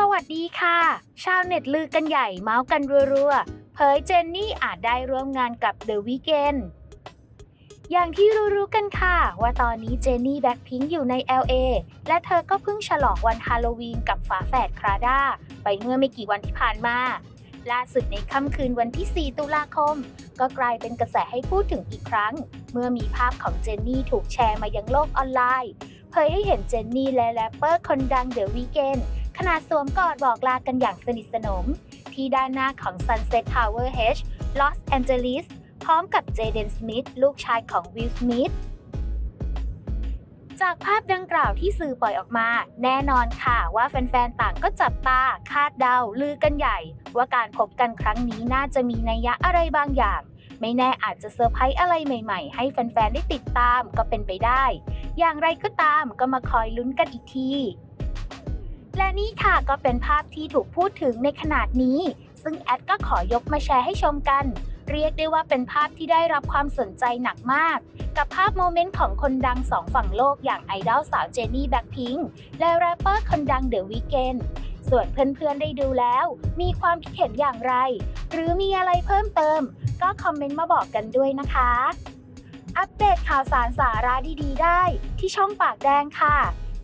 สวัสดีค่ะ ชาวเน็ตลือกันใหญ่เมาส์กันรัวๆ เผยเจนนี่อาจได้ร่วมงานกับ The Weeknd อย่างที่รู้ๆกันค่ะ ว่าตอนนี้เจนนี่แบ็คพิงค์อยู่ใน LA และเธอก็เพิ่งฉลองวันฮาโลวีนกับฝาแฝดคราด้าไปเมื่อไม่กี่วันที่ผ่านมา ล่าสุดในค่ำคืนวันที่ 4 ตุลาคม ก็กลายเป็นกระแสให้พูดถึงอีกครั้ง เมื่อมีภาพของเจนนี่ถูกแชร์มายังโลกออนไลน์ เผยให้เห็นเจนนี่และแรปเปอร์คนดัง The Weeknd ขณะสวมกอดบอกลากันอย่างสนิทสนม ที่ด้านหน้าของ Sunset Tower H Los Angeles พร้อมกับเจเดนสมิธลูกชายของวิลสมิธจากภาพดังกล่าวที่สื่อปล่อยออกมา แน่นอนค่ะว่าแฟนๆ ต่างก็จับตา คาดเดา ลือกันใหญ่ ว่าการพบกันครั้งนี้น่าจะมีนัยยะอะไรบางอย่าง ไม่แน่อาจจะเซอร์ไพรส์อะไรใหม่ๆ ให้แฟนๆ ได้ติดตามก็เป็นไปได้ อย่างไรก็ตามก็มาคอยลุ้นกันอีกที และนี่ค่ะก็เป็นภาพที่ถูกพูดถึงในขนาดนี้ ซึ่งแอดก็ขอยกมาแชร์ให้ชมกัน เรียกได้ว่าเป็นภาพที่ได้รับความสนใจหนักมาก กับภาพโมเมนต์ของคนดังสองฝั่งโลกอย่างไอดอลสาวเจนนี่แบ็คพิงค์และแรปเปอร์คนดังเดอะวี k ก n d ส่วนเพื่อนๆได้ดูแล้ว มีความคิดเห็นอย่างไร หรือมีอะไรเพิ่มเติม ก็คอมเมนต์มาบอกกันด้วยนะคะ อัปเดตข่าวสารสาระดีๆ ได้ที่ช่องปากแดงค่ะ